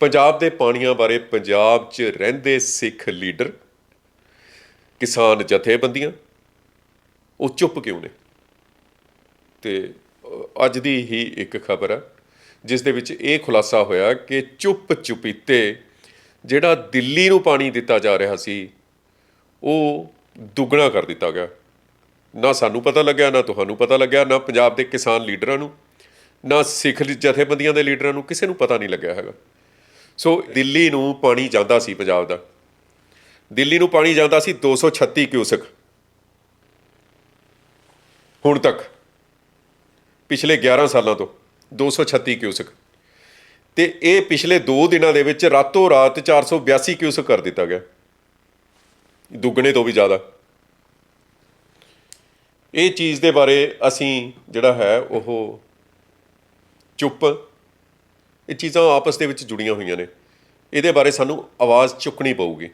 ਪੰਜਾਬ ਦੇ ਪਾਣੀਆਂ ਬਾਰੇ ਪੰਜਾਬ 'ਚ ਰਹਿੰਦੇ ਸਿੱਖ ਲੀਡਰ, ਕਿਸਾਨ ਜਥੇਬੰਦੀਆਂ, ਉਹ ਚੁੱਪ ਕਿਉਂ ਨੇ? ਤੇ ਅੱਜ ਦੀ ਹੀ ਇੱਕ ਖਬਰ ਹੈ ਜਿਸ ਦੇ ਵਿੱਚ ਇਹ ਖੁਲਾਸਾ ਹੋਇਆ ਕਿ ਚੁੱਪ ਚੁਪੀਤੇ ਜਿਹੜਾ ਦਿੱਲੀ ਨੂੰ ਪਾਣੀ ਦਿੱਤਾ ਜਾ ਰਿਹਾ ਸੀ, ਉਹ ਦੁੱਗਣਾ ਕਰ ਦਿੱਤਾ ਗਿਆ। ਨਾ ਸਾਨੂੰ ਪਤਾ ਲੱਗਿਆ, ਨਾ ਤੁਹਾਨੂੰ ਪਤਾ ਲੱਗਿਆ, ਨਾ ਪੰਜਾਬ ਦੇ ਕਿਸਾਨ ਲੀਡਰਾਂ ਨੂੰ, ਨਾ ਸਿੱਖ ਜਥੇਬੰਦੀਆਂ ਦੇ ਲੀਡਰਾਂ ਨੂੰ, ਕਿਸੇ ਨੂੰ ਪਤਾ ਨਹੀਂ ਲੱਗਿਆ ਹੈਗਾ। ਸੋ ਦਿੱਲੀ ਨੂੰ ਪਾਣੀ ਜਾਂਦਾ ਸੀ ਪੰਜਾਬ ਦਾ। ਦਿੱਲੀ ਨੂੰ ਪਾਣੀ ਜਾਂਦਾ ਸੀ 236 ਕਿਊਸਕ। ਹੁਣ ਤੱਕ, ਪਿਛਲੇ 11 ਸਾਲਾਂ ਤੋਂ 236 ਕਿਊਸਕ। ਤੇ ਇਹ ਪਿਛਲੇ 2 ਦਿਨਾਂ ਦੇ ਵਿੱਚ ਰਾਤੋਂ ਰਾਤ 482 ਕਿਊਸਕ ਕਰ ਦਿੱਤਾ ਗਿਆ। ਦੁੱਗਣੇ ਤੋਂ ਵੀ ਜ਼ਿਆਦਾ। ਇਹ ਚੀਜ਼ ਦੇ ਬਾਰੇ ਅਸੀਂ ਜਿਹੜਾ ਹੈ ਉਹ ਚੁੱਪ ਇਹ ਚੀਜ਼ਾਂ ਆਪਸ ਦੇ ਵਿੱਚ ਜੁੜੀਆਂ ਹੋਈਆਂ ਨੇ। ਇਹਦੇ ਬਾਰੇ ਸਾਨੂੰ ਆਵਾਜ਼ ਚੁੱਕਣੀ ਪਊਗੀ।